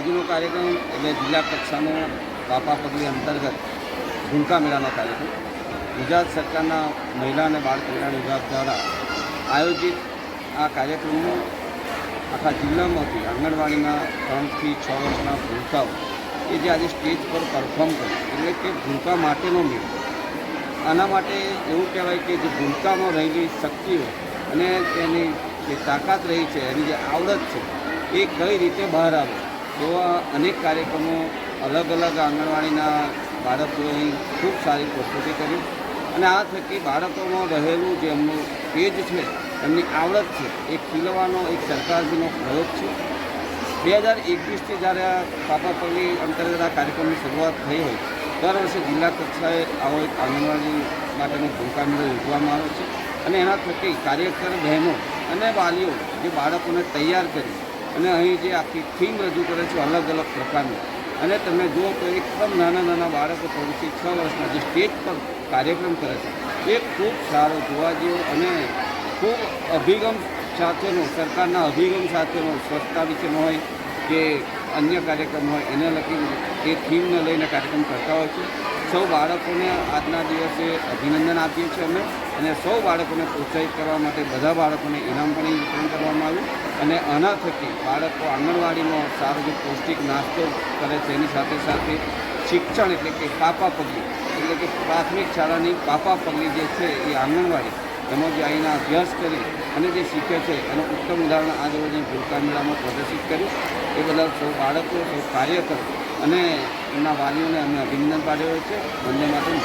આજનો કાર્યક્રમ એટલે જિલ્લા કક્ષાનો બાપા પગલી અંતર્ગત ઝુમકા મેળાનો કાર્યક્રમ. ગુજરાત સરકારના મહિલા અને બાળ કલ્યાણ વિભાગ દ્વારા આયોજિત આ કાર્યક્રમનું આખા જિલ્લામાંથી આંગણવાડીના ત્રણથી છ વર્ષના ભૂલકાઓ કે જે આજે સ્ટેજ પર પરફોર્મ કરે, એટલે કે ભૂલકા માટેનો મેળો. આના માટે એવું કહેવાય કે જે ભૂલકામાં રહેલી શક્તિઓ અને તેની જે તાકાત રહી છે, એની જે આવડત છે, એ કઈ રીતે બહાર આવે? એવા અનેક કાર્યક્રમો અલગ અલગ આંગણવાડીના બાળકોએ ખૂબ સારી પ્રસ્તુતિ કરી. અને આ થકી બાળકોમાં રહેલું જે એમનું તેજ છે, એમની આવડત છે, એ ખીલવાનો એક સરકારજીનો પ્રયોગ છે. બે હજાર એકવીસથી જ્યારે આ પાપાપલ્લી અંતર્ગત આ કાર્યક્રમની શરૂઆત થઈ હોય, દર વર્ષે જિલ્લા કક્ષાએ આવો એક આંગણવાડી માટેનું ભૂમિકા મેળો યોજવામાં આવે છે. અને એના થકી કાર્યકર બહેનો અને વાલીઓ જે બાળકોને તૈયાર કરી અને અહીં જે આખી થીમ રજૂ કરે છે અલગ અલગ પ્રકારની. અને તમે જુઓ તો એકદમ નાના નાના બાળકો ત્રણથી છ વર્ષના જે સ્ટેજ પર કાર્યક્રમ કરે છે, એ ખૂબ સારો જોવા જેવો અને ખૂબ અભિગમ સાથેનો, સરકારના અભિગમ સાથેનો, સ્વચ્છતા વિશેનો હોય કે અન્ય કાર્યક્રમ હોય, એને લગી એ થીમને લઈને કાર્યક્રમ કરતા હોય છે. સૌ બાળકોને આજના દિવસે અભિનંદન આપીએ છીએ અમે અને સૌ બાળકોને પ્રોત્સાહિત કરવા માટે બધા બાળકોને ઇનામ પણ વિતરણ કરવામાં આવ્યું. અને આના થકી બાળકો આંગણવાડીમાં સારો જે પૌષ્ટિક નાસ્તો કરે છે, એની સાથે સાથે શિક્ષણ એટલે કે પાપા પગલી, એટલે કે પ્રાથમિક શાળાની પાપા પગલી જે છે એ આંગણવાડી, એમાં જે અહીંના અભ્યાસ કરી અને જે શીખે છે, એનું ઉત્તમ ઉદાહરણ આજે રોજ ભૂલકા મેળામાં પ્રદર્શિત કર્યું. એ બદલ સૌ બાળકો, સૌ કાર્યકરો અને એમના વાલીઓને અમે અભિનંદન પાઠવ્યો છે. વંદે માતા